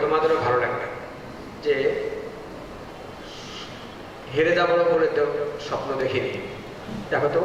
তোমাদেরও ভালো লাগবে যে হেরে যাব বলে তো স্বপ্ন দেখিনি। দেখো তো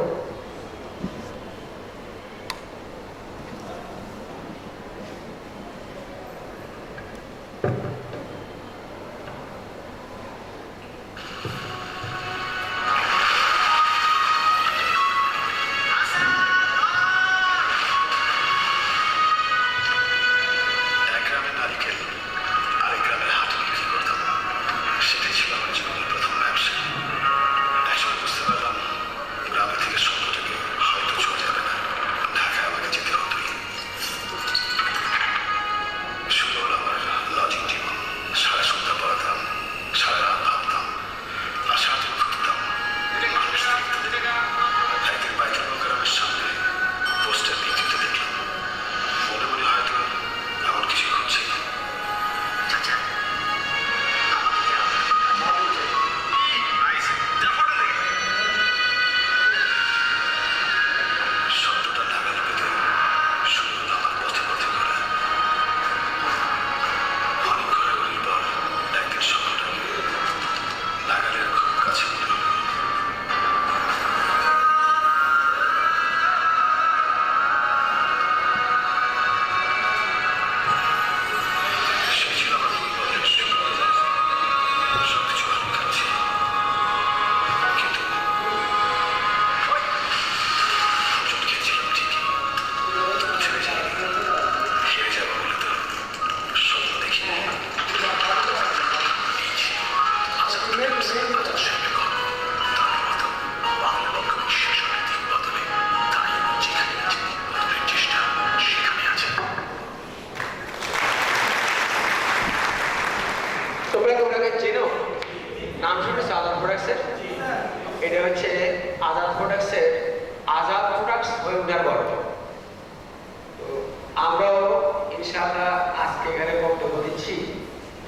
ইনশাআল্লাহ আজকে এখানে বক্তব্য দিচ্ছি।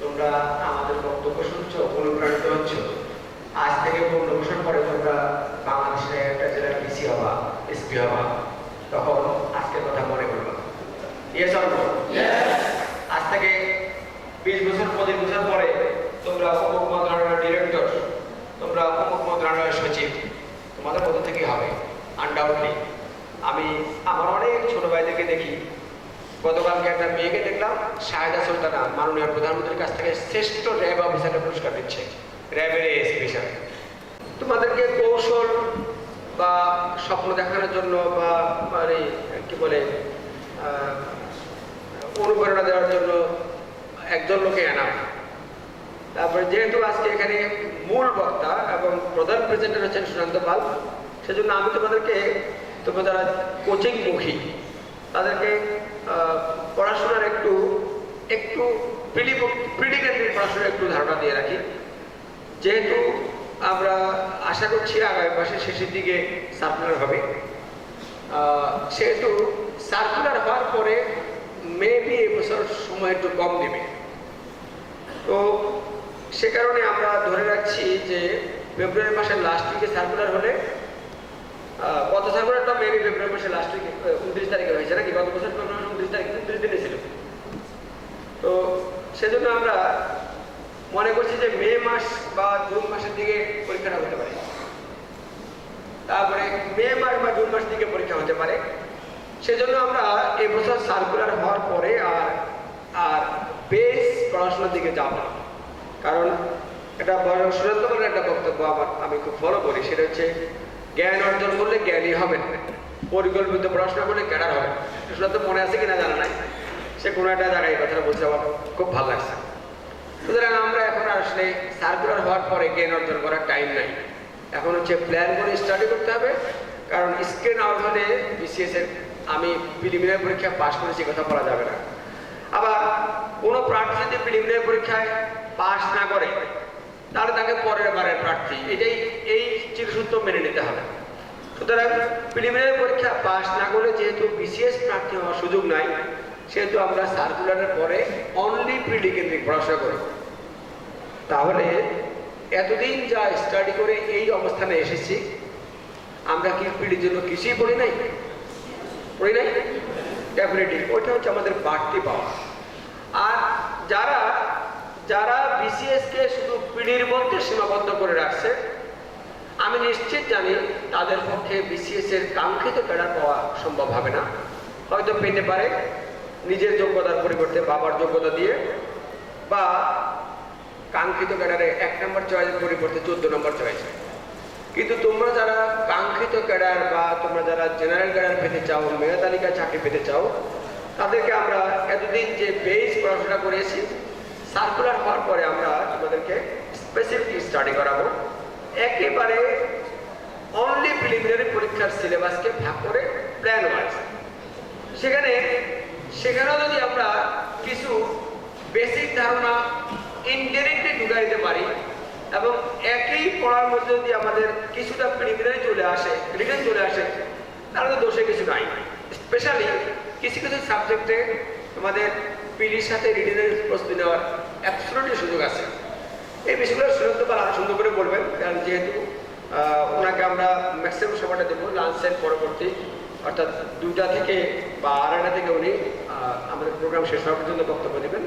তোমরা আমাদের বক্তব্য শুনছো অনুপ্রাণিত হচ্ছ আজ থেকে পনেরো বছর পরে তোমরা বাংলাদেশের একটা জেলার ডিসি হবা এসপি হবা তখন আজকের কথা মনে করবা ইয়েস অর নো আজ থেকে বিশ বছর পঁচিশ বছর পরে তোমরা অমুক মন্ত্রণালয়ের ডিরেক্টর তোমরা অমুক মন্ত্রণালয়ের সচিব তোমাদের মধ্যে থেকেই হবে আনডাউটলি আমি আমার অনেক ছোট ভাইদেরকে দেখি গতকালকে একটা মেয়েকে দেখলাম, শাহেদা সুলতানা, মাননীয় প্রধানমন্ত্রীর কাছ থেকে শ্রেষ্ঠ র্যাব অফিসারের পুরস্কার দিচ্ছে। র্যাবের এসপি হিসাবে তোমাদেরকে কৌশল বা স্বপ্ন দেখানোর জন্য বা মানে কি বলে অনুপ্রেরণা দেওয়ার জন্য একজন লোকে আনা তারপরে যেহেতু আজকে এখানে মূল বক্তা এবং প্রধান প্রেজেন্টার হচ্ছেন সুশান্ত পাল, সেজন্য আমি তোমাদেরকে, তোমরা যারা কোচিং মুখী, তাদেরকে পড়াশোনার একটু একটু পড়াশোনার একটু ধারণা দিয়ে রাখি। যেহেতু আমরা আশা করছি আগামী মাসের শেষের দিকে সার্কুলার হবে। সেহেতু সার্কুলার হওয়ার পরে মেবি এবছর সময় একটু কম দেবে তো সে কারণে আমরা ধরে রাখছি যে ফেব্রুয়ারি মাসের লাস্ট উইকে সার্কুলার হলে গত সার্কুলারটা মেবি ফেব্রুয়ারি মাসের লাস্ট উইকে উনত্রিশ তারিখে হয়েছে নাকি? গত বছর ফেব্রুয়ারি উনত্রিশ তারিখে উনত্রিশ দিনে ছিল তো সেজন্য আমরা মনে করছি যে মে মাস বা জুন মাসের দিকে পরীক্ষাটা হতে পারে। তারপরে মে মাস বা জুন মাস দিকে পরীক্ষা হতে পারে। সেজন্য আমরা এবছর সার্কুলার হওয়ার পরে আর আর বেশ পড়াশোনার দিকে যাব না। কারণ এটা বলে একটা বক্তব্য আমার, আমি খুব ফলো করি। সেটা হচ্ছে জ্ঞান অর্জন করলে জ্ঞানী হবে পরিকল্পিত পড়াশোনা করলে ক্যাডার হবে সুরন্ত মনে আছে কিনা জানা নাই। সে কোনো একটা জায়গায় এই কথাটা বলছে, আমার খুব ভালো লাগছে। সুতরাং আমরা এখন আসলে সার্কুলার হওয়ার পরে জ্ঞান অর্জন করার টাইম নাই। এখন হচ্ছে প্ল্যান করে স্টাডি করতে হবে, কারণ স্ক্রিন হলে বিসিএস এর আমি প্রিলিমিনারি পরীক্ষা পাশ করেছি কথা বলা যাবে না। আবার কোনো প্রার্থী যদি প্রিলিমিনারি পরীক্ষায় পাশ না করে, তাহলে তাকে পরের বারের প্রার্থী। এটাই, এই চিরসূত্র মেনে নিতে হবে। সুতরাং প্রিলিমিনারি পরীক্ষা পাশ না করলে যেহেতু বিসিএস প্রার্থী হওয়ার সুযোগ নাই সেহেতু আমরা সার্কুলারের পরে অনলি প্রিলি কেন্দ্রিক পড়াশোনা করি। তাহলে এতদিন যা স্টাডি করে এই অবস্থানে এসেছি, আমরা কি পিড়ির জন্য কিছুই পড়ি নাই? পড়ি নাই? ডেফিনেটলি ওইটা হচ্ছে আমাদের বাড়তি পাওয়া। আর যারা যারা বিসিএস কে শুধু পিডির মধ্যে সীমাবদ্ধ করে রাখছে, আমি নিশ্চিত জানি তাদের পক্ষে বিসিএস এর কাঙ্ক্ষিত ক্যাডার পাওয়া সম্ভব হবে না। হয়তো পেতে পারে নিজের যোগ্যতার পরিবর্তে বাবার যোগ্যতা দিয়ে বা কাঙ্ক্ষিত ক্যাডারে এক নম্বর চয়েসের পরিবর্তে চোদ্দ নম্বর চয়েস কিন্তু তোমরা যারা কাঙ্ক্ষিত ক্যাডার বা তোমরা যারা জেনারেল ক্যাডার পেতে চাও, মেধা তালিকায় চাকরি পেতে চাও, তাদেরকে আমরা এতদিন যে বেস পড়াশোনা করেছি সার্কুলার হওয়ার পরে আমরা তোমাদেরকে স্পেসিফিক স্টাডি করাবো। একেবারে অনলি প্রিলিমিনারি পরীক্ষার সিলেবাসকে ভাগ করে প্ল্যান ওয়াইজ সেখানে সেখানেও যদি আমরা কিছু বেসিক ধারণা ইনডাইরেক্টলি ঢুকাই দিতে পারি, এবং একই পড়ার মধ্যে যদি আমাদের কিছুটা প্রিলিমিনারি চলে আসে রিটেন চলে আসে, তাহলে তো দোষে কিছু নাই। স্পেশালি কিছু কিছু সাবজেক্টে তোমাদের পিলির সাথে রিটেনের প্রস্তুতি নেওয়ার অ্যাবসোলুটলি সুযোগ আছে। এই বিষয়গুলো পাল আরও সুন্দর করে বলবেন, কারণ যেহেতু ওনাকে আমরা ম্যাক্সিমাম সময়টা দেবো লাঞ্চের পরবর্তী, অর্থাৎ দুটা থেকে বা আড়াইটা থেকে উনি আমাদের প্রোগ্রাম শেষ হওয়ার পর্যন্ত বক্তব্য দেবেন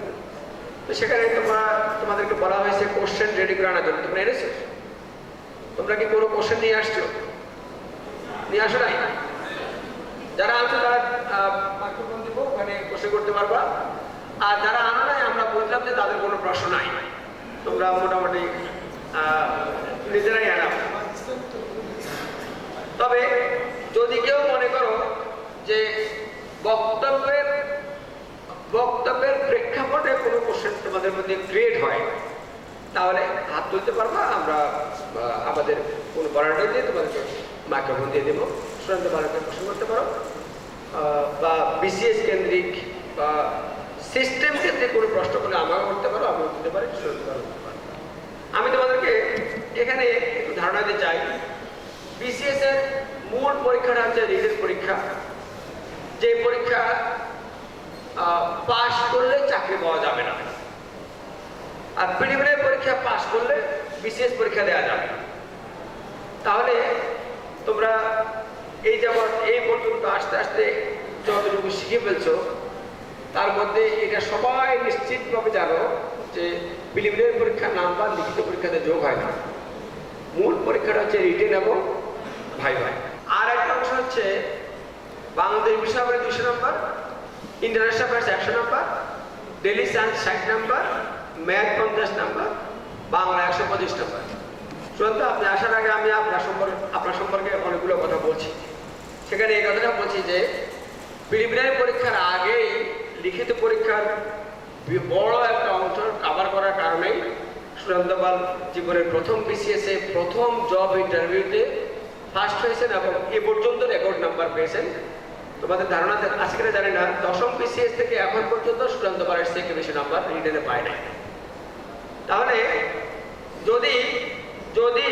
তো সেখানে তোমরা, তোমাদেরকে বলা হয়েছে কোশ্চেন রেডি করে আনার জন্য তোমরা এনেছো? তোমরা কি কোনো কোশ্চেন নিয়ে আসছো? নিয়ে আসো নাই? যারা আনছো তারা মাইক্রোফোন দিব, ওখানে কোশ্চেন করতে পারবা। আর যারা আনো নাই, আমরা বুঝলাম যে তাদের কোনো প্রশ্ন নাই। তোমরা মোটামুটি নিজেরাই আনাও তবে যদি কেউ মনে করো যে বক্তব্যের বক্তব্যের প্রেক্ষাপটে কোনো কোশ্চেন তোমাদের মধ্যে ক্রিয়েট হয় তাহলে হাত তুলতে পারবা, আমরা আমাদের কোনো বরান্ডায় দিয়ে তোমাদেরকে মাইক্রোফোন দিয়ে দেবো। সুরান্ত বালককে প্রশ্ন করতে পারো। বা বিসিএস কেন্দ্রিক, বা সিস্টেম কেন্দ্রিক কোনো প্রশ্ন করলে আমাকে করতে পারো, আমিও করতে পারি পারো। আমি তোমাদেরকে এখানে একটু ধারণা দিতে চাই। বিসিএস এর মূল পরীক্ষাটা হচ্ছে রিটেন পরীক্ষা। যে পরীক্ষা পাশ করলে চাকরি পাওয়া যাবে না। আর প্রিলিমিনারি পরীক্ষা পাশ করলে বিশেষ পরীক্ষা দেওয়া যাবে তাহলে তোমরা এই যেমন এই পর্যন্ত আস্তে আস্তে যতটুকু শিখে ফেলছো, তার মধ্যে এটা সবাই নিশ্চিতভাবে জানো যে প্রিলিমিনারি পরীক্ষার নাম্বার লিখিত পরীক্ষাতে যোগ হয় না। মূল পরীক্ষাটা হচ্ছে রিটেন এবং ভাই ভাই আর একটা অংশ হচ্ছে বাংলাদেশ বিষয়াবলী দুশো নম্বর। ইন্টারন্যাশনাল অ্যাফেয়ার্স একশো নম্বর ডেলি সায়েন্স ষাট নম্বর ম্যাথ পঞ্চাশ নম্বর বাংলা একশো পঁচিশ নম্বর চূড়ান্ত আপনি আসার আগে আমি আপনার সম্পর্কে আপনার সম্পর্কে অনেকগুলো কথা বলছি। সেখানে এই কথাটা বলছি যে প্রিলিমিনারি পরীক্ষার আগেই লিখিত পরীক্ষার বড় একটা অংশ কাভার করার কারণেই সুরান্ত পাল জীবনের প্রথম বিসিএস প্রথম জব ইন্টারভিউতে ফার্স্ট হয়েছেন এবং এ পর্যন্ত রেকর্ড নাম্বার পেয়েছেন। তোমাদের ধারণা আছে জানি না। দশম বিসিএস থেকে এখন পর্যন্ত সুরান্ত পালের থেকে বেশি নাম্বার রিটেনে পায় নাই। তাহলে যদি যদি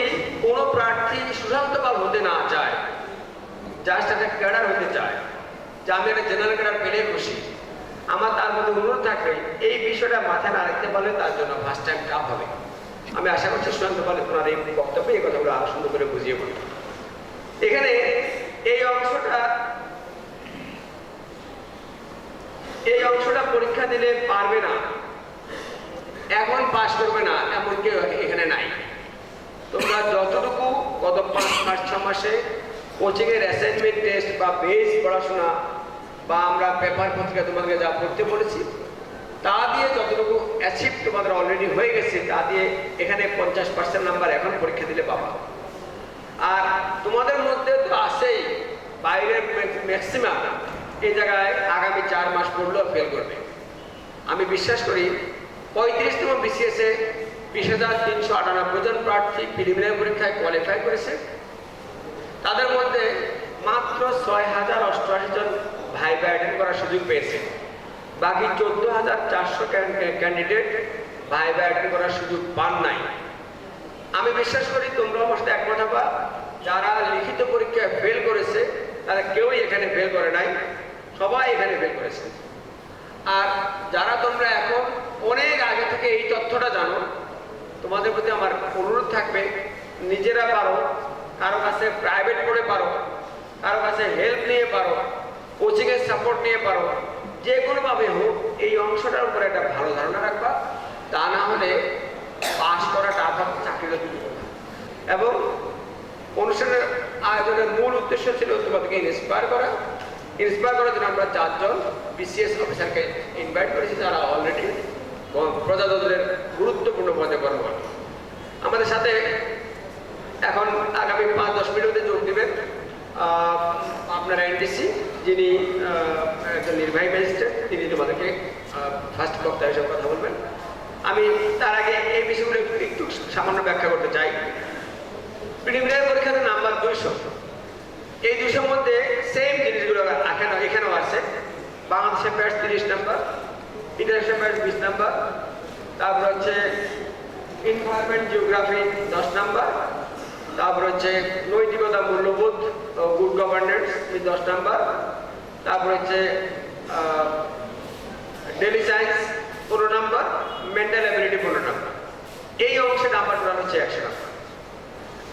কোনো প্রার্থী সুশান্ত পাল হতে না চায়, যার সাথে ক্যাডার হতে চায়, যে আমি একটা জেনারেল ক্যাডার পেলে খুশি, আমার তার মধ্যে অনুরোধ থাকবে, এই বিষয়টা মাথায় না রাখতে পারলে তার জন্য ফার্স্ট টাইম টাফ হবে। আমি আশা করছি সুশান্ত পালে তোমার এই বক্তব্যে এই কথাগুলো আরও সুন্দর করে বুঝিয়ে বলি এখানে এই অংশটা এই অংশটা পরীক্ষা দিলে পারবে না। এখন পাশ করবে না এমন কেউ এখানে নাই। তোমরা যতটুকু গত পাঁচ পাঁচ ছ মাসে কোচিংয়ের অ্যাসাইনমেন্ট টেস্ট বা বেস পড়াশোনা বা আমরা পেপার পত্রিকা তোমাদেরকে যা পড়তে বলেছি, তা দিয়ে যতটুকু অ্যাচিভ তোমাদের অলরেডি হয়ে গেছে, তা দিয়ে এখানে পঞ্চাশ পার্সেন্ট নাম্বার এখন পরীক্ষা দিলে পাবা। আর তোমাদের মধ্যে তো আছেই, বাইরের ম্যাক্সিমাম। এই জায়গায় আগামী চার মাস পড়লেও ফেল করবে। আমি বিশ্বাস করি, পঁয়ত্রিশতম বিসিএসে বিশ হাজার তিনশো আটানব্বই জন প্রার্থী প্রিলিমিনারি পরীক্ষায় কোয়ালিফাই করেছে। তাদের মধ্যে মাত্র ছয় হাজার অষ্টআশি জন ভাই অ্যাটেন্ড করার সুযোগ পেয়েছে। বাকি চোদ্দ হাজার চারশো ক্যান্ডিডেট ভাই অ্যাটেন্ড করার সুযোগ পান নাই। আমি বিশ্বাস করি, তোমরা সাথে একমত হবা, যারা লিখিত পরীক্ষায় ফেল করেছে, তারা কেউই এখানে ফেল করে নাই। সবাই এখানে বের করেছে। আর যারা তোমরা এখন অনেক আগে থেকে এই তথ্যটা জানো, তোমাদের প্রতি আমার অনুরোধ থাকবে, নিজেরা পারো, কারও কাছে প্রাইভেট করে পারো, কারও কাছে হেল্প নিয়ে পারো কোচিংয়ের সাপোর্ট নিয়ে পারো, যে কোনোভাবে হোক, এই অংশটার উপরে একটা ভালো ধারণা রাখবা, তা না হলে পাশ করাটা আপনার চাকরিটা এবং অনুষ্ঠানের আয়োজনের মূল উদ্দেশ্য ছিল তোমাদেরকে ইন্সপায়ার করা ইন্সপায়ার করার জন্য আমরা চারজন বিসিএস অফিসারকে ইনভাইট করেছি। তারা অলরেডি প্রজাতন্ত্রের গুরুত্বপূর্ণ পদে কর্মরত। আমাদের সাথে এখন আগামী পাঁচ দশ মিনিটে যোগ দিবেন আপনার এনডিসি যিনি একজন নির্বাহী ম্যাজিস্ট্রেট, তিনি তোমাদেরকে ফার্স্ট বক্তা হিসেবে কথা বলবেন। আমি তার আগে এই বিষয়গুলো একটু একটু সামান্য ব্যাখ্যা করতে চাই। প্রিলিমিনারি পরীক্ষাতে নাম্বার দুইশো। এই দুইশোর মধ্যে সেম জিনিসগুলো এখানে, এখানেও আছে। বাংলাদেশের ব্যাটস তিরিশ নাম্বার ইন্টারন্যাশনাল ব্যাটস বিশ নাম্বার তারপর হচ্ছে এনভায়রনমেন্ট জিওগ্রাফি দশ নাম্বার তারপর হচ্ছে নৈতিকতা, মূল্যবোধ গুড গভর্নেন্স এই দশ নাম্বার তারপর হচ্ছে ডেলি সায়েন্স পনেরো নাম্বার মেন্টাল অ্যাবিলিটি পনেরো নাম্বার এই অংশে নাম্বার হচ্ছে একশো নাম্বার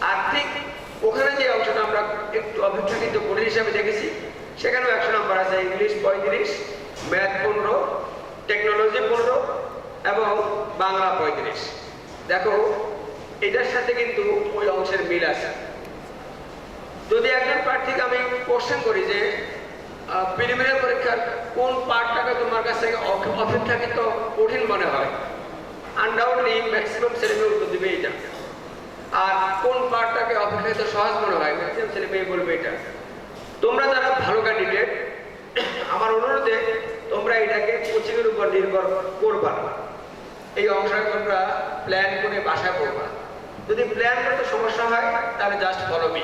আর ঠিক ওখানে যে অংশটা আমরা একটু অপেক্ষাকৃত কঠিন হিসাবে দেখেছি সেখানেও একশো নম্বর আছে, ইংলিশ পঁয়ত্রিশ, ম্যাথ পনেরো, টেকনোলজি পনেরো এবং বাংলা পঁয়ত্রিশ। দেখো, এটার সাথে কিন্তু ওই অংশের মিল আছে। যদি একজন প্রার্থীকে আমি কোশ্চেন করি যে প্রিলিমিনারি পরীক্ষার কোন পার্টটাকে তোমার কাছে অপ- অপেক্ষাকৃত কঠিন মনে হয় আনডাউটলি ম্যাক্সিমাম ছেলেমেয়ে উত্তর দিবে এটা আর কোন পার্টটাকে অপেক্ষাকৃত সহজ মনে হয় ম্যাক্সিমাম ছেলে মেয়ে বলবে এটা। তোমরা যারা ভালো ক্যান্ডিডেট আমার অনুরোধে তোমরা এটাকে কোচিংয়ের উপর নির্ভর করবা না। এই অংশটা তোমরা প্ল্যান করে বাসায় পড়বা যদি প্ল্যান করতে সমস্যা হয়, তাহলে জাস্ট ফলো মি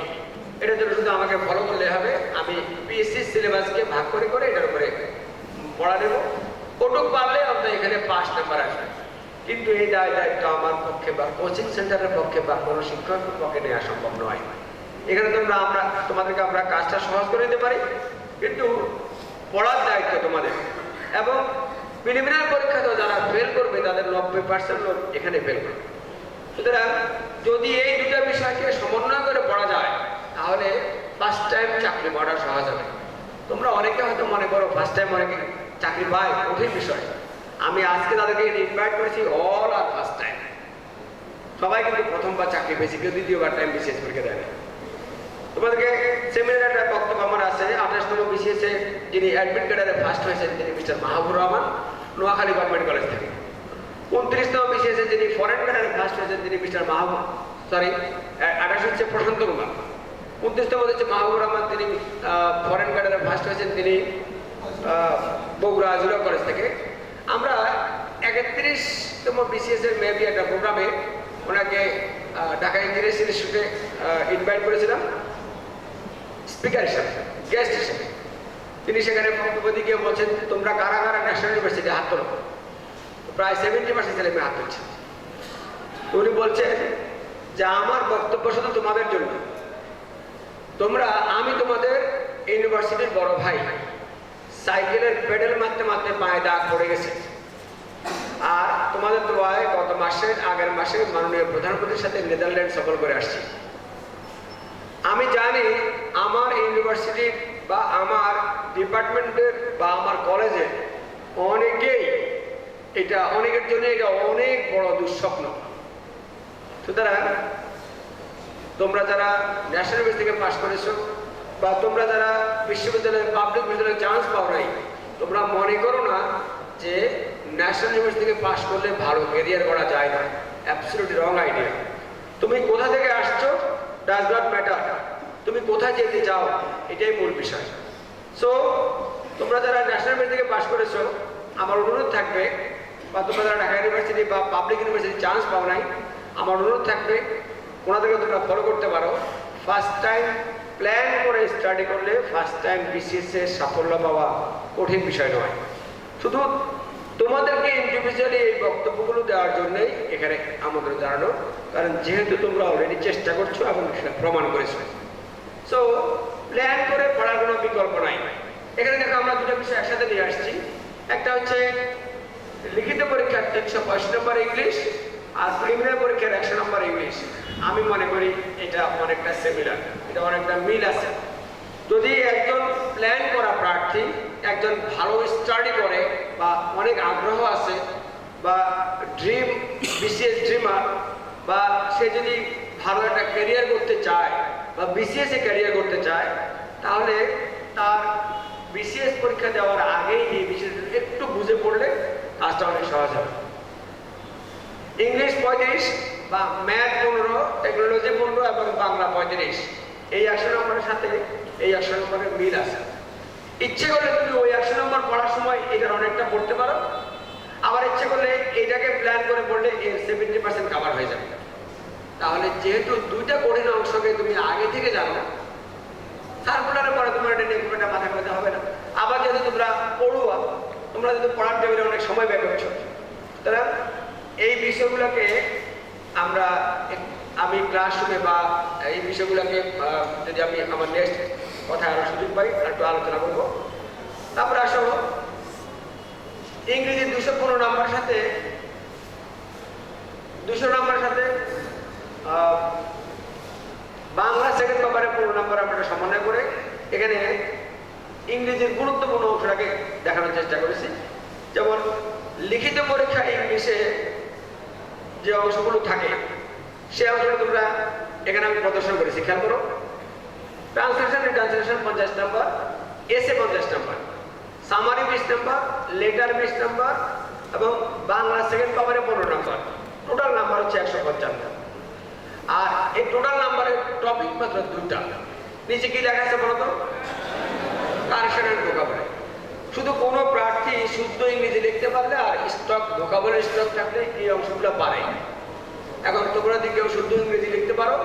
এটার জন্য শুধু আমাকে ফলো করলে হবে। আমি পিএসসি সিলেবাসকে ভাগ করে করে এটার উপরে পড়া দেবো ওটুক পারলে অন্তত এখানে পাঁচ নাম্বার আসবে। কিন্তু এই দায় দায়িত্ব আমার পক্ষে বা কোচিং সেন্টারের পক্ষে বা কোনো শিক্ষকের পক্ষে নেওয়া সম্ভব নয়। এখানে তোমরা আমরা, তোমাদেরকে আমরা কাজটা সহজ করে দিতে পারি। কিন্তু পড়ার দায়িত্ব তোমাদের। এবং প্রিলিমিনারি পরীক্ষাতেও যারা ফেল করবে, তাদের নব্বই পার্সেন্ট লোক এখানে ফেল করবে। সুতরাং যদি এই দুটো বিষয়কে সমন্বয় করে পড়া যায়, তাহলে ফার্স্ট টাইম চাকরি পাওয়াটা সহজ হবে। তোমরা অনেকে হয়তো মনে করো ফার্স্ট টাইম অনেকে চাকরি পায়, কঠিন বিষয়। আমি আজকে তাদেরকে ইনভাইট করেছি অল আর ফার্স্ট টাইম সবাই কিন্তু প্রথমবার চাকরি পেয়েছি, কেউ দ্বিতীয়বার টাইম বিশেষ পরীক্ষা দেয় না। তোমাদেরকে সেমিনার একটা বক্তব্য আমার আছে। আঠাশতম বিসিএসে যিনি অ্যাডমিট কার্ডারে ফার্স্ট হয়েছেন তিনি mister Mahbur Rahman, Noakhali government college থেকে। উনত্রিশতম বিসিএসে যিনি ফরেন ক্যাডারে ফার্স্ট হয়েছেন তিনি মিস্টার মাহবুব সরি আঠাশ হচ্ছে প্রশান্ত কুমার। উনত্রিশতম হচ্ছে মাহবুর রহমান, তিনি ফরেন কার্ডারে ফার্স্ট হয়েছেন তিনি বগুড়া জিরো কলেজ থেকে। আমরা একত্রিশতম বিসিএস এর মেবি একটা প্রোগ্রামে ওনাকে ঢাকা ইঞ্জিনিয়ার্স ইনস্টিটিউটে ইনভাইট করেছিলাম। স্পিকার হিসাবে, গেস্ট হিসেবে। তিনি সেখানে বক্তব্য গিয়ে বলছেন, তোমরা কারা কারা ন্যাশনাল ইউনিভার্সিটি হাত তোলো? প্রায় সেভেন্টি পার্সেন্ট ছেলে হাত তুলছে। উনি বলছেন যে, আমার বক্তব্য শুধু তোমাদের জন্য। তোমরা, আমি তোমাদের ইউনিভার্সিটির বড় ভাই। সাইকেলের পেডেল মারতে মারতে পায়ে দাগ পড়ে গেছে। আর তোমাদের দোয়ায় গত মাসের আগের মাসে মাননীয় প্রধানমন্ত্রীর সাথে নেদারল্যান্ড সফর করে আসছি। আমি জানি আমার ইউনিভার্সিটির বা আমার ডিপার্টমেন্টের বা আমার কলেজে অনেকেই এটা, অনেকের জন্য এটা অনেক বড় দুঃস্বপ্ন। সুতরাং তোমরা যারা ন্যাশনাল ইউনিভার্সিটি থেকে পাশ করেছ বা তোমরা যারা বিশ্ববিদ্যালয়ের পাবলিক বিশ্ববিদ্যালয়ে চান্স পাও নাই, তোমরা মনে করো না যে ন্যাশনাল ইউনিভার্সিটি থেকে পাশ করলে ভালো ক্যারিয়ার করা যায় না। অ্যাবসলিউটলি রং আইডিয়া তুমি কোথা থেকে আসছো ডাজ নট ম্যাটার তুমি কোথায় যেতে চাও, এটাই মূল বিষয়। সো তোমরা যারা ন্যাশনাল ইউনিভার্সিটি থেকে পাশ করেছ, আমার অনুরোধ থাকবে, বা তোমরা যারা ঢাকা ইউনিভার্সিটি বা পাবলিক ইউনিভার্সিটি চান্স পাও নাই, আমার অনুরোধ থাকবে ওনাদেরকে তোমরা ফলো করতে পারো। ফার্স্ট টাইম প্ল্যান করে স্টাডি করলে ফার্স্ট টাইম বিসিএস এর সাফল্য পাওয়া কঠিন বিষয় নয়। শুধু তোমাদেরকে ইন্ডিভিজুয়ালি এই বক্তব্যগুলো দেওয়ার জন্যই এখানে আমাদের জানানো। কারণ যেহেতু তোমরা অলরেডি চেষ্টা করছ এবং সেটা প্রমাণ করেছ। সো প্ল্যান করে পড়ার কোনো বিকল্প নাই। এখানে দেখো আমরা দুটো বিষয় একসাথে নিয়ে আসছি। একটা হচ্ছে লিখিত পরীক্ষার তিনশো পঁয়ষট্টি নম্বর ইংলিশ আর প্রিলিমিনারি পরীক্ষার একশো নম্বর ইংলিশ আমি মনে করি এটা অনেকটা সিমিলার এটা অনেকটা মিল আছে। যদি একজন প্ল্যান করা প্রার্থী একজন ভালো স্টাডি করে বা অনেক আগ্রহ আছে বা ড্রিম বিশেষ ড্রিমার বা সে যদি ভালো একটা ক্যারিয়ার করতে চায় বা বিসিএস এ ক্যারিয়ার করতে চায়, তাহলে তার বিসিএস পরীক্ষা দেওয়ার আগেই এই বিষয়টা একটু বুঝে পড়লে কাজটা অনেক সহজ হবে। ইংলিশ পঁয়ত্রিশ বা ম্যাথ পনেরো টেকনোলজি পনেরো এবং বাংলা পঁয়ত্রিশ, এই একশো নম্বরের সাথে এই একশো নম্বরের মিল আছে। ইচ্ছে করলে তুমি ওই একশো নম্বর পড়ার সময় এটার অনেকটা পড়তে পারো। আবার ইচ্ছে করলে এটাকে প্ল্যান করে পড়লে এর সেভেন্টি পার্সেন্ট কাভার হয়ে যাবে। তাহলে যেহেতু দুইটা কঠিন অংশকে তুমি আগে থেকে জানো সার্কুলারের পরে তোমার এটা নিয়ে মাথা করতে হবে না। আবার যেহেতু তোমরা পড়ুয়া, তোমরা যদি পড়ার টেবিলে অনেক সময় ব্যয় করছ। সুতরাং এই বিষয়গুলোকে আমরা আমি ক্লাসরুমে বা এই বিষয়গুলোকে যদি আমি আমার নেক্সট কথা আরও সুযোগ পাই একটু আলোচনা করব। তারপরে আসো ইংরেজি দুশো পনেরো নাম্বার সাথে, দুশো নাম্বার সাথে বাংলা সেকেন্ড পেপারে পনেরো নাম্বার আমরা সমন্বয় করে এখানে ইংরেজির গুরুত্বপূর্ণ অংশটাকে দেখানোর চেষ্টা করেছি। যেমন, লিখিত পরীক্ষা ইংলিশে যে অংশগুলো থাকে, সে অংশটা তোমরা এখানে আমি প্রদর্শন করেছি। খেয়াল করো ট্রান্সলেশন ট্রান্সলেশন পঞ্চাশ নাম্বার এসে পঞ্চাশ নাম্বার সামারি বিশ নাম্বার লেটার বিশ নাম্বার এবং বাংলা সেকেন্ড পেপারে পনেরো নাম্বার টোটাল নাম্বার হচ্ছে একশো পঞ্চান্ন। আর এই টোটাল নাম্বারের টপিক মাত্র দুটা নিচে কি লেখা আছে বলতো? কারেকশন অ্যান্ড ভোকাবুলারি শুধু কোনো প্রার্থী শুদ্ধ ইংরেজি লিখতে পারলে আর স্টক ভোকাবুলারি স্টক থাকলে এই অংশগুলো পারে এখন তোমরা যদি কেউ শুদ্ধ ইংরেজি লিখতে পারো,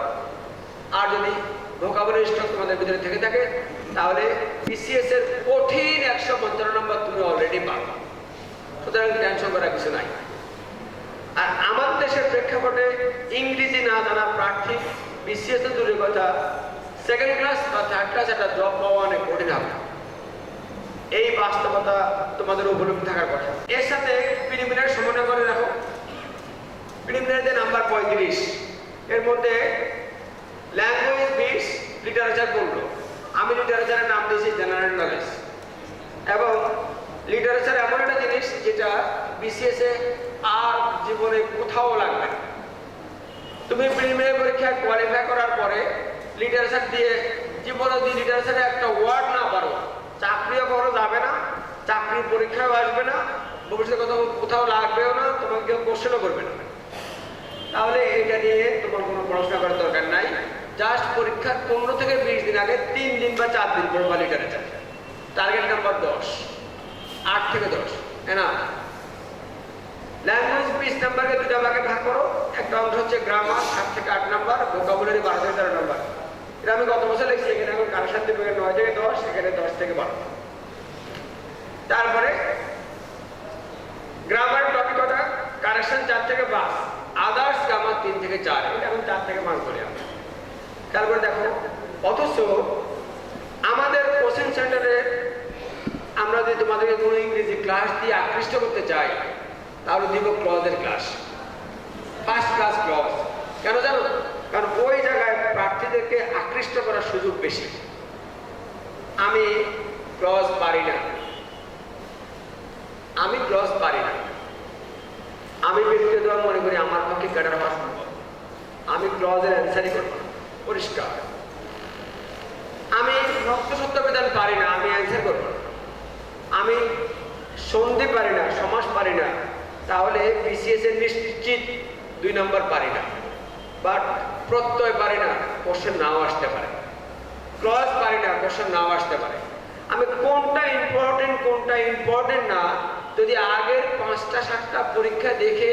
আর যদি ভোকাবুলারি স্টক তোমাদের ভিতরে থেকে থাকে, তাহলে বিসিএস এর কঠিন একশো পঞ্চান্ন নম্বর তুমি অলরেডি পাবে। সুতরাং টেনশন করার কিছু নাই। আর আমার দেশের প্রেক্ষাপটে ইংরেজি না জানা প্রার্থী বিসিএস এর দূরের কথা সেকেন্ড ক্লাস বা থার্ড ক্লাস একটা জব পাওয়া অনেক কঠিন হবে। এই বাস্তবতা তোমাদের উপলব্ধি থাকার কথা। এর সাথে প্রিলিমিনারি সমন্বয় করে রাখো প্রিলিমিনারিতে নাম্বার পঁয়ত্রিশ। এর মধ্যে ল্যাঙ্গুয়েজ বিশ লিটারেচার পড়ল। আমি লিটারেচারের নাম দিয়েছি জেনারেল নলেজ এবং লিটারেচার এমন একটা জিনিস যেটা বিসিএস আর জীবনে কোথাও লাগবে না। তুমি প্রিলিমিনারি পরীক্ষায় কোয়ালিফাই করার পরে লিটারেচার দিয়ে জীবনে যদি লিটারেচারে একটা ওয়ার্ড না পারো। চাকরিও করো যাবে না। চাকরির পরীক্ষাও আসবে না। ভবিষ্যতে কোথাও কোথাও লাগবেও না, তোমাকে কেউ কোশ্চেনও করবে না। তাহলে এটা নিয়ে তোমার কোনো পড়াশোনা করার দরকার নাই। জাস্ট পরীক্ষার পনেরো থেকে বিশ দিন আগে তিন দিন বা চার দিন পড়বা লিটারেচার টার্গেট নাম্বার দশ। আট থেকে দশ। না ল্যাঙ্গুয়েজ বিশ নাম্বারকে দুটা ভাগে ভাগ করো। একটা অংশ হচ্ছে গ্রামার সাত থেকে আট নাম্বার ভোকাবুলারি বারো থেকে তেরো নাম্বার এটা আমি গত বছর লিখছি, এখানে এখন কারেকশন দেবে নয় থেকে দশ, এখানে দশ থেকে বারো। তারপরে গ্রামার টপিক কটা? কারেকশন চার থেকে পাঁচ। আদার্স গ্রামার তিন থেকে চার। এটা এখন চার থেকে পাঁচ ধরে আমরা তারপরে দেখো, অথচ আমাদের কোচিং সেন্টারে আমরা যদি তোমাদেরকে কোনো ইংরেজি ক্লাস দিয়ে আকৃষ্ট করতে চাই, তাহলে দিব ক্লজের ক্লাস। First class clause. কেন জানো? কারণ ওই জায়গায় প্রার্থীদেরকে আকৃষ্ট করার সুযোগ বেশি। আমি ক্লজ পারি না। আমি ক্লজ পারি না। আমি ব্যক্তিগত মনে করি আমার পক্ষে ক্যাডার হওয়া সম্ভব। আমি ক্লজের অ্যান্সারই করব। পরিষ্কার। আমি রক্ত সত্যবেদন পারি না, আমি অ্যান্সার করব না। আমি সন্ধি পারি না, সমাস পারি না, তাহলে বিসিএস এর নিশ্চিত দুই নম্বর পারি না। বাট প্রত্যয় পারি না কোশ্চেন নাও আসতে পারে। ক্লজ পারি না কোশ্চেন নাও আসতে পারে। আমি কোনটা ইম্পর্টেন্ট কোনটা ইম্পর্টেন্ট না যদি আগের পাঁচটা, সাতটা পরীক্ষা দেখে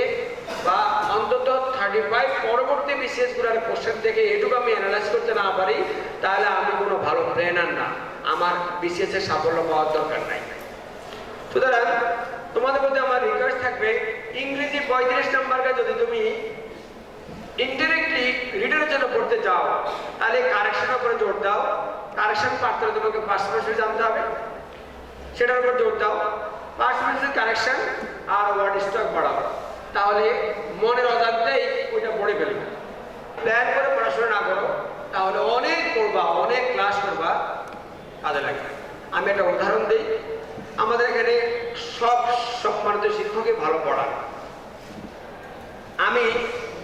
বা অন্তত থার্টি ফাইভ পরবর্তী বিসিএসগুলার কোশ্চেন দেখে এটুকু আমি অ্যানালাইজ করতে না পারি, তাহলে আমি কোনো ভালো প্ল্যানার না। আমার এর সাফল্য পাওয়ার দরকার নাই। সুতরাং তোমাদের মধ্যে আমার রিকোয়েস্ট থাকবে, ইংরেজি পঁয়ত্রিশ নাম্বারকে যদি তুমি ইনডিরেক্টলি রিডারের জন্য পড়তে চাও, তাহলে কারেকশনের উপরে জোর দাও। কারেকশন পারতে হলে তোমাকে পার্সোনাল জানতে হবে। সেটার উপর জোর দাও। পার্সোনাল কারেকশন আর ওয়ার্ড স্টক বাড়াও তাহলে মনের অজান্তেই ওইটা পড়ে ফেলবে। প্ল্যান করে পড়াশোনা না করো, তাহলে অনেক পড়বা, অনেক ক্লাস করবা, কাজে লাগবে। আমি একটা উদাহরণ দিই। আমাদের এখানে সব সম্মানিত শিক্ষকই ভালো পড়ান। আমি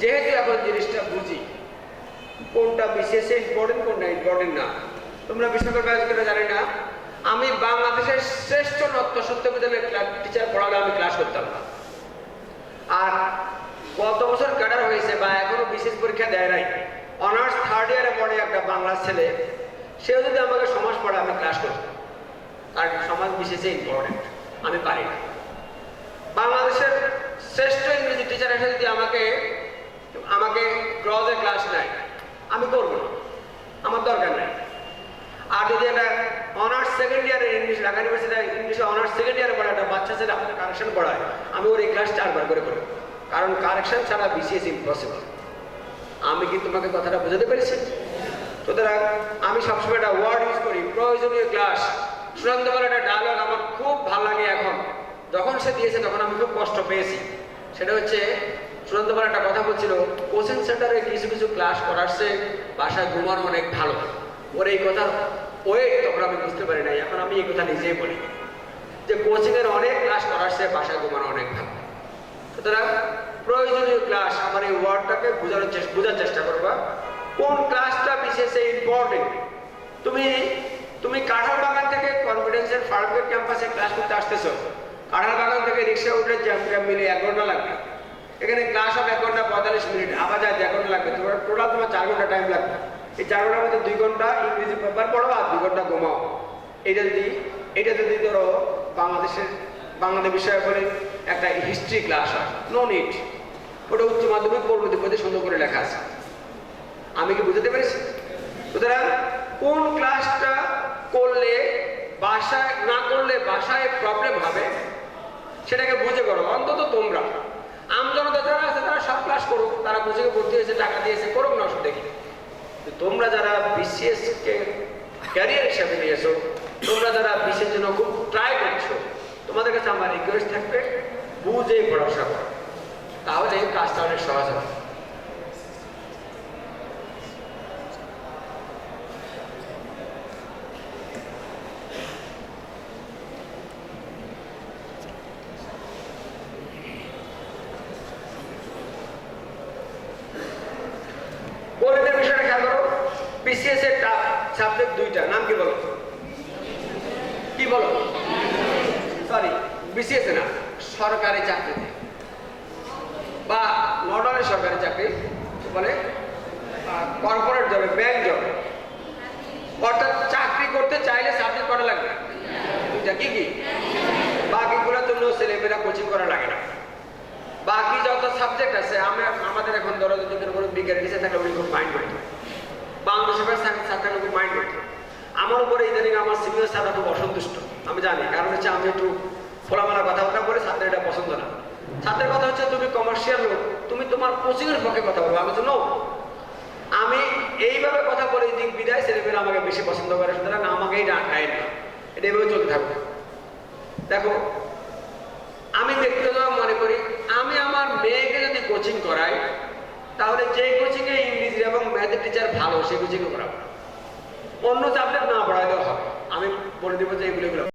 যেহেতু এখন জিনিসটা বুঝি, কোনটা বিশেষ ইম্পর্টেন্ট কোনটা ইম্পর্টেন্ট না। তোমরা বিশ্বকর ব্যাচ করে জানি না আমি বাংলাদেশের শ্রেষ্ঠ নত্য সত্য বিদ্যালয়ের টিচার পড়ালে আমি ক্লাস করতাম না। আর গত বছর ক্যাডার হয়েছে বা এখনও বিশেষ পরীক্ষা দেয় নাই। অনার্স থার্ড ইয়ারে পড়ে একটা বাংলা ছেলে, সেও যদি আমাকে সমাজ পড়ে আমি ক্লাস করতাম। আর সমাজ বিশেষে ইম্পর্টেন্ট আমি পারি না। বাংলাদেশের শ্রেষ্ঠ ইংরেজি টিচার এসে যদি আমাকে আমাকে ক্লাস নেয়, আমি করব না। আমার দরকার নাই। আর যদি একটা অনার্স সেকেন্ড ইয়ারে ইংলিশ ঢাকা ইউনিভার্সিটি ইংলিশে অনার্স সেকেন্ড ইয়ারে পড়া একটা বাচ্চা ছেলে আমাকে কারেকশন পড়ায়, আমি ওর এই ক্লাস চারবার করে করব কারণ কারেকশন ছাড়া বিসিএস ইম্পসিবল আমি কি তোমাকে কথাটা বোঝাতে পেরেছি? সুতরাং আমি সবসময় একটা ওয়ার্ড ইউজ করি, প্রয়োজনীয় ক্লাস সুনন্দ বলে একটা ডায়লগ আমার খুব ভালো লাগে এখন। যখন সে দিয়েছে তখন আমি খুব কষ্ট পেয়েছি। সেটা হচ্ছে সুনন্দ বলে একটা কথা বলছিল কোচিং সেন্টারে কিছু কিছু ক্লাস করাচ্ছে বাসায় ঘুমানো অনেক ভালো। ওর এই কথার ওয়েট তখন আমি বুঝতে পারি নাই, এখন আমি এই কথা নিজেই বলি। যে কোচিংয়ের অনেক ক্লাস করাচ্ছে বাসায় ঘুমানো অনেক ভালো। সুতরাং প্রয়োজনীয় ক্লাস আমার এই ওয়ার্ডটাকে বোঝানোর চেষ্টা বোঝার চেষ্টা করবা। কোন ক্লাসটা বিশেষে ইম্পর্টেন্ট তুমি তুমি কাঁঠাল বাগান থেকে কনফিডেন্সের ফার্মগেট ক্যাম্পাসে ক্লাস করতে আসতেছো। কাঁঠাল বাগান থেকে রিক্সা উঠে জ্যাম মিলে এক ঘণ্টা লাগবে। এখানে ক্লাস হবে এক ঘণ্টা পঁয়তাল্লিশ মিনিট, আবার যায় এক ঘণ্টা লাগবে। তোমার টোটাল তোমার চার ঘণ্টা টাইম লাগবে। এই চার ঘণ্টার মধ্যে দুই ঘণ্টা ইংরেজি পেপার পড়ো আর দুই ঘণ্টা ঘুমাও। এটা যদি এটা যদি ধরো বাংলাদেশের, বাংলাদেশ বিষয়ে বলে একটা হিস্ট্রি ক্লাস হয় নো নিট ওটা উচ্চ মাধ্যমিক পরিণতি পদে সুন্দর করে লেখা আছে। আমি কি বুঝতে পেরেছি? সুতরাং কোন ক্লাসটা করলে বাসায়, না করলে বাসায় প্রবলেম হবে, সেটাকে বুঝে করো। অন্তত তোমরা। আমজনতা যারা আছে তারা সব ক্লাস করুক। তারা বুঝে ভর্তি হয়েছে, টাকা দিয়েছে, করুক না কিন্তু তোমরা যারা বিসিএসকে ক্যারিয়ার হিসাবে নিয়েছো, তোমরা যারা বিসিএস জন্য খুব ট্রাই করছ, তোমাদের কাছে আমার রিকোয়েস্ট থাকবে, বুঝে ভরসা করো। তাহলে কাজটা অনেক সহজ হবে গণিতের বিষয়টা খেয়াল করো বিসিএস এর সাবজেক্ট দুইটা নাম কি বলো কি বলো সরি বিসিএস না সরকারি চাকরিতে বা নর্মালি সরকারি চাকরি বলে কর্পোরেট জবে ব্যাংক জবে অর্থাৎ চাকরি করতে চাইলে সাবজেক্ট করা লাগবে দুইটা কি কি বাকিগুলোর জন্য ছেলেমেয়েরা কোচিং করা লাগে না। বাকি যত সাবজেক্ট আছে আমাদের এখন ধরো যদি কোনো বিজ্ঞান টিচার থাকলে উনি খুব মাইন্ড বাংলাদেশের খুব মাইন্ড আমার উপরে ইদানিং আমার সিনিয়র স্যাররা খুব অসন্তুষ্ট, আমি জানি। কারণ হচ্ছে আমি একটু খোলামেলা কথাবার্তা বলে এটা পছন্দ না। কথা হচ্ছে, তুমি কমার্শিয়াল লোক, তুমি তোমার কোচিংয়ের পক্ষে কথা বলব আমি তো নো আমি এইভাবে কথা বলে দিক বিদায়, ছেলেমেয়েরা আমাকে বেশি পছন্দ করে, সুতরাং আমাকেই ডাকায় না। এটা এভাবে চলতে থাকবে দেখো, আমি ব্যক্তিগতভাবে মনে করি, আমি আমার মেয়েকে যদি কোচিং করাই, তাহলে যে কোচিং এ ইংরেজি এবং ম্যাথের টিচার ভালো সেই কোচিংয়ে করাবো অন্য সাবজেক্ট না পড়াইলেও হবে। আমি বলে দেবো যে এগুলো এগুলো